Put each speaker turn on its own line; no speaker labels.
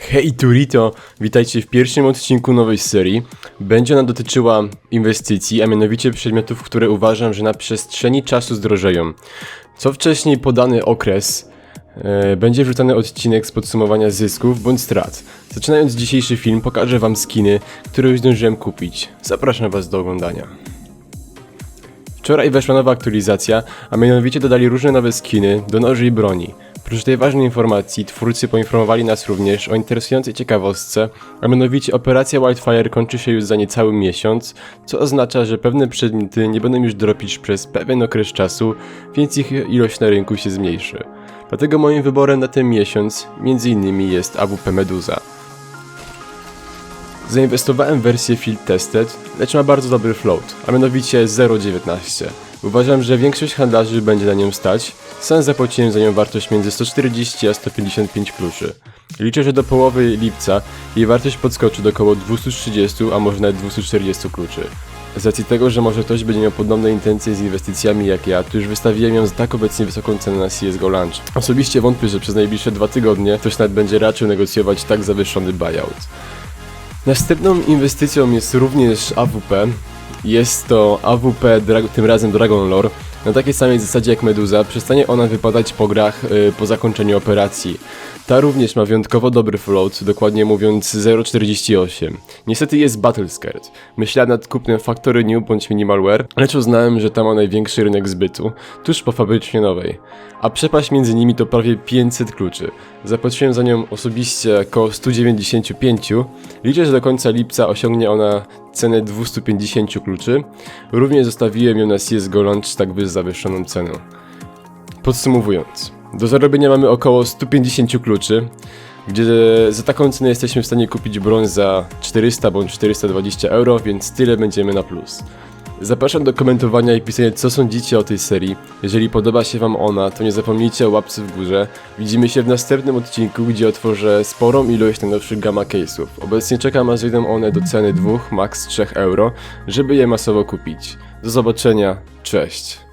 Hej Turito, witajcie w pierwszym odcinku nowej serii. Będzie ona dotyczyła inwestycji, a mianowicie przedmiotów, które uważam, że na przestrzeni czasu zdrożeją. Co wcześniej podany okres, e, będzie wrzucany odcinek z podsumowania zysków bądź strat. Zaczynając dzisiejszy film, pokażę wam skiny, które już zdążyłem kupić. Zapraszam was do oglądania. Wczoraj weszła nowa aktualizacja, a mianowicie dodali różne nowe skiny do noży i broni. Oprócz tej ważnej informacji, twórcy poinformowali nas również o interesującej ciekawostce, a mianowicie operacja Wildfire kończy się już za niecały miesiąc, co oznacza, że pewne przedmioty nie będą już dropić przez pewien okres czasu, więc ich ilość na rynku się zmniejszy. Dlatego moim wyborem na ten miesiąc, innymi jest AWP Meduza. Zainwestowałem w wersję Field Tested, lecz ma bardzo dobry float, a mianowicie 0,19. Uważam, że większość handlarzy będzie na nią stać. Sam zapłaciłem za nią wartość między 140 a 155 kluczy. Liczę, że do połowy lipca jej wartość podskoczy do około 230, a może nawet 240 kluczy. Z racji tego, że może ktoś będzie miał podobne intencje z inwestycjami jak ja, to już wystawiłem ją za tak obecnie wysoką cenę na CSGO Launch. Osobiście wątpię, że przez najbliższe dwa tygodnie ktoś nawet będzie raczył negocjować tak zawyższony buyout. Następną inwestycją jest również AWP. Jest to AWP, tym razem Dragon Lore. Na takiej samej zasadzie jak Meduza, przestanie ona wypadać po grach y, po zakończeniu operacji. Ta również ma wyjątkowo dobry float, dokładnie mówiąc 0,48. Niestety jest Battle Scared. Myślałem nad kupnem Factory New bądź Minimalware, lecz uznałem, że ta ma największy rynek zbytu, tuż po fabrycznie nowej. A przepaść między nimi to prawie 500 kluczy. Zapłaciłem za nią osobiście około 195. Liczę, że do końca lipca osiągnie ona cenę 250 kluczy. Również zostawiłem ją na CSGO Launch z tak wyż zawyższoną ceną. Podsumowując, do zarobienia mamy około 150 kluczy, gdzie za taką cenę jesteśmy w stanie kupić broń za 400 bądź 420 euro, więc tyle będziemy na plus. Zapraszam do komentowania i pisania co sądzicie o tej serii. Jeżeli podoba się wam ona, to nie zapomnijcie o łapce w górze. Widzimy się w następnym odcinku, gdzie otworzę sporą ilość najnowszych gamma case'ów. Obecnie czekam aż wyjdą one do ceny 2, max 3 euro, żeby je masowo kupić. Do zobaczenia, cześć.